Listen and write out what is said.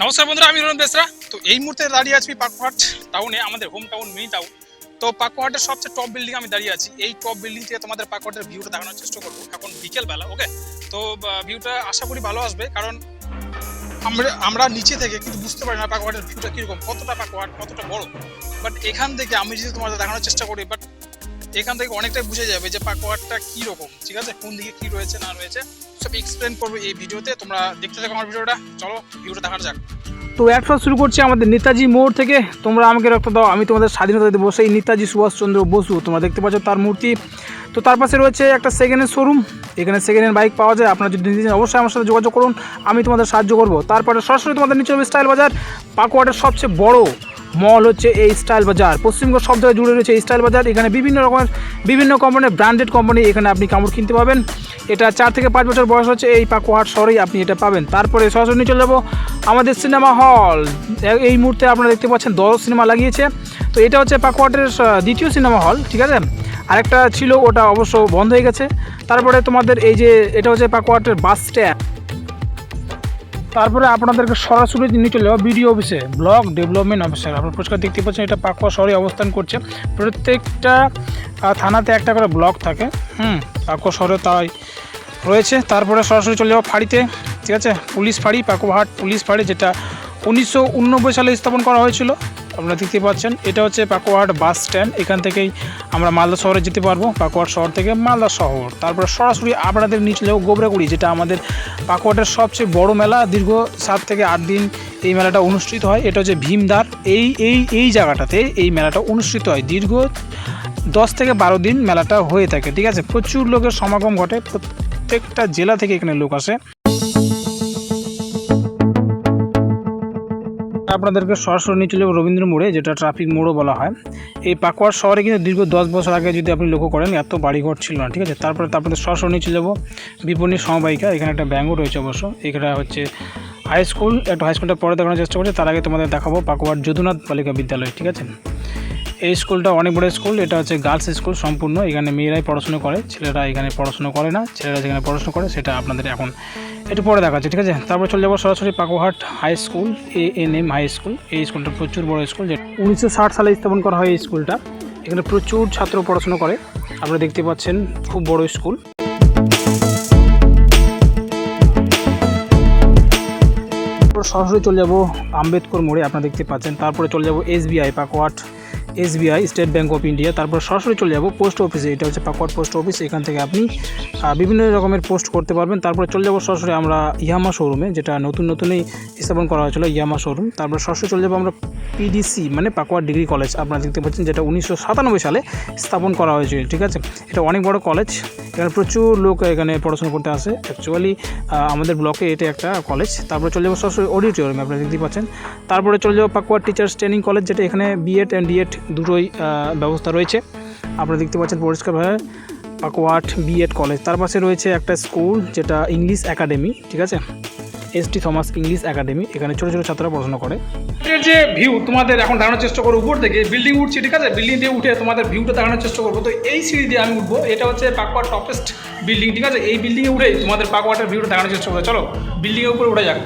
নমস্কার বন্ধুরা, আমি রোহন বেসরা। তো এই মুহূর্তে দাঁড়িয়ে আছি পাকুহাট টাউনে আমাদের হোম টাউন মিনি টাউন তো পাকুহাটের সবচেয়ে টপ বিল্ডিং আমি দাঁড়িয়ে আছি। এই টপ বিল্ডিং থেকে তোমাদের পাকুহাটের ভিউটা দেখানোর চেষ্টা করব এখন বিকেল বেলা ওকে তো ভিউটা আশা করি ভালো আসবে, কারণ আমরা আমরা নিচে থেকে, কিন্তু বুঝতে পারি না পাকুহাটের ভিউটা কীরকম, কতটা পাকুহাট কতটা বড়। বাট এখান থেকে আমি যদি তোমাদের দেখানোর চেষ্টা করি বাট এখান থেকে অনেকটাই বুঝে যাবে যে পাকুয়ারটা কি রকম ঠিক আছে? কোন দিকে কি রয়েছে, না রয়েছে। সব এক্সপ্লেন করব এই ভিডিওতে, তোমরা দেখতে থাকো আমার ভিডিওটা। চলো, ভিডিওটা দেখানো যাক। তো একশো শুরু করছি আমাদের নেতাজি মোড় থেকে। তোমরা আমাকে রক্ত দাও, আমি তোমাদের স্বাধীনতা দেবো। সেই নেতাজি সুভাষচন্দ্র বসু, তোমরা দেখতে পাচ্ছ তার মূর্তি। তো তার পাশে রয়েছে একটা সেকেন্ড হ্যান্ড শোরুম এখানে সেকেন্ড হ্যান্ড বাইক পাওয়া যায়, আপনারা যদি নিতে অবশ্যই আমার সাথে যোগাযোগ করুন, আমি তোমাদের সাহায্য করব। তারপরে সরাসরি তোমাদের নিচে স্টাইল বাজার। পাকুয়াটের সবচেয়ে বড় মল হচ্ছে এই স্টাইল বাজার। পশ্চিমবঙ্গ সব জায়গায় জুড়ে রয়েছে এই স্টাইল বাজার। এখানে বিভিন্ন রকমের, বিভিন্ন কোম্পানির ব্র্যান্ডেড কোম্পানি এখানে আপনি কামড় কিনতে পাবেন। এটা চার থেকে পাঁচ বছর বয়স হচ্ছে, এই পাকুয়াহাট শহরেই আপনি এটা পাবেন। তারপরে সরাসরি চলে যাব আমাদের সিনেমা হল এই মুহূর্তে আপনারা দেখতে পাচ্ছেন দশ সিনেমা লাগিয়েছে। তো এটা হচ্ছে পাকুয়াটের দ্বিতীয় সিনেমা হল ঠিক আছে? আরেকটা ছিল, ওটা অবশ্য বন্ধ হয়ে গেছে। তারপরে তোমাদের এই যে, এটা হচ্ছে পাকুয়াটের বাস স্ট্যান্ড তারপরে আপনাদেরকে সরাসরি নিয়ে চলে যাব বিডিও অফিসে ব্লক ডেভেলপমেন্ট অফিসার আপনার পুরস্কার দেখতে পাচ্ছেন এটা পাকুয়া শহরে অবস্থান করছে। প্রত্যেকটা থানাতে একটা করে ব্লক থাকে, হুম, পাকুয়া শহরে তাই রয়েছে। তারপরে সরাসরি চলে যাব ফাঁড়িতে, ঠিক আছে? পুলিশ ফাঁড়ি, পাকুয়াহাট পুলিশ ফাঁড়ি, যেটা উনিশশো উননব্বই সালে স্থাপন করা হয়েছিল। আপনারা দেখতে পাচ্ছেন, এটা হচ্ছে পাকুয়াহাট বাস স্ট্যান্ড। এখান থেকেই আমরা মালদা শহরে যেতে পারব, পাকুয়াহাট শহর থেকে মালদা শহর। তারপরে সরাসরি আপনাদের নিচে যাব গোবরাগুড়ি, যেটা আমাদের পাকুয়াটের সবচেয়ে বড় মেলা। দীর্ঘ সাত থেকে আট দিন এই মেলাটা অনুষ্ঠিত হয়। এটা হচ্ছে ভীমদার। এই এই এই জায়গাটাতে এই মেলাটা অনুষ্ঠিত হয়। দীর্ঘ দশ থেকে বারো দিন মেলাটা হয়ে থাকে, ঠিক আছে? প্রচুর লোকের সমাগম ঘটে। প্রত্যেকটা জেলা থেকে এখানে লোক আসে। আপনাদেরকে সরাসরি নিয়ে চলে রবীন্দ্র মোড়ে, যেটা ট্রাফিক মোড়ও বলা হয়। এই পাকুয়ার শহরে কিন্তু দীর্ঘ দশ বছর আগে যদি আপনি লক্ষ্য করেন, এত বাড়িঘর ছিল না, ঠিক আছে? তারপরে তারপরে সরাসরি নিয়ে চলে যাব বিপণী সমবায়িকা, এখানে একটা ব্যাঙ্গও রয়েছে অবশ্য। এখানে হচ্ছে হাই স্কুল একটা হাই স্কুলটা পরে দেখানোর চেষ্টা করছি, তার আগে তোমাদের দেখাবো পাকুয়ার যদুনাথ বালিকা বিদ্যালয়, ঠিক আছে? এই স্কুলটা অনেক বড় স্কুল, এটা হচ্ছে গার্লস স্কুল সম্পূর্ণ। এখানে মেয়েরাই পড়াশোনা করে, ছেলেরা এখানে পড়াশোনা করে না, ছেলেরা যেখানে পড়াশোনা করে সেটা আপনাদের এখন একটু পরে দেখাচ্ছে, ঠিক আছে? তারপর চলে যাব সরাসরি Pakuhat high school A N M high school এই স্কুলটা প্রচুর বড় স্কুল, যে উনিশশো ষাট সালে স্থাপন করা হয় এই স্কুলটা। এখানে প্রচুর ছাত্র পড়াশোনা করে, আপনারা দেখতে পাচ্ছেন খুব বড় স্কুল। সরাসরি চলে যাব আম্বেদকর মোড়ে, আপনারা দেখতে পাচ্ছেন। তারপরে চলে যাব SBI Pakwat SBI, state bank of India, তারপর সরাসরি চলে যাব পোস্ট অফিসে। এটা হচ্ছে পাকওয়াট পোস্ট অফিস, এখান থেকে আপনি বিভিন্ন রকমের পোস্ট করতে পারবেন। তারপরে চলে যাব সরাসরি আমরা ইয়ামা শোরুমে, যেটা নতুন নতুনই স্থাপন করা হয়েছিল, ইয়ামা শোরুম। তারপর সরাসরি চলে যাব আমরা পিডিসি মানে পাকুয়াট ডিগ্রি কলেজ, আপনারা দেখতে পাচ্ছেন যেটা উনিশশো সাতানব্বই সালে স্থাপন করা হয়েছিল, ঠিক আছে? এটা অনেক বড় কলেজ, এখানে প্রচুর লোক এখানে পড়াশোনা করতে আসে। অ্যাকচুয়ালি আমাদের ব্লকে এটা একটা কলেজ। তারপরে চলে যাব সরাসরি অডিটোরিয়াম আপনারা দেখতে পাচ্ছেন। তারপরে চলে যাব পাকুয়ার টিচার্স ট্রেনিং কলেজ যেটা এখানে বিএড অ্যান্ড ডিএড দুটোই ব্যবস্থা রয়েছে। আপনারা দেখতে পাচ্ছেন পরিষ্কারভাবে পাকুয়াট বিএড কলেজ। তার পাশে রয়েছে একটা স্কুল, যেটা ইংলিশ একাডেমি, ঠিক আছে? S T Thomas English academy, এখানে ছোটো ছোটো ছাত্ররা পড়াশোনা করে। এর যে ভিউ তোমাদের এখন দেখানোর চেষ্টা করব উপর থেকে। বিল্ডিং উঠছি, ঠিক আছে? বিল্ডিং দিয়ে উঠে তোমাদের ভিউটা দেখানোর চেষ্টা করব। তো এই সিঁড়ি দিয়ে আমি উঠবো। এটা হচ্ছে পাকুয়ার টপেস্ট বিল্ডিং ঠিক আছে? এই বিল্ডিংয়ে উঠে তোমাদের পাকুয়াটের ভিউটা দেখানোর চেষ্টা করব। চলো বিল্ডিংয়ের উপরে উঠে যাক।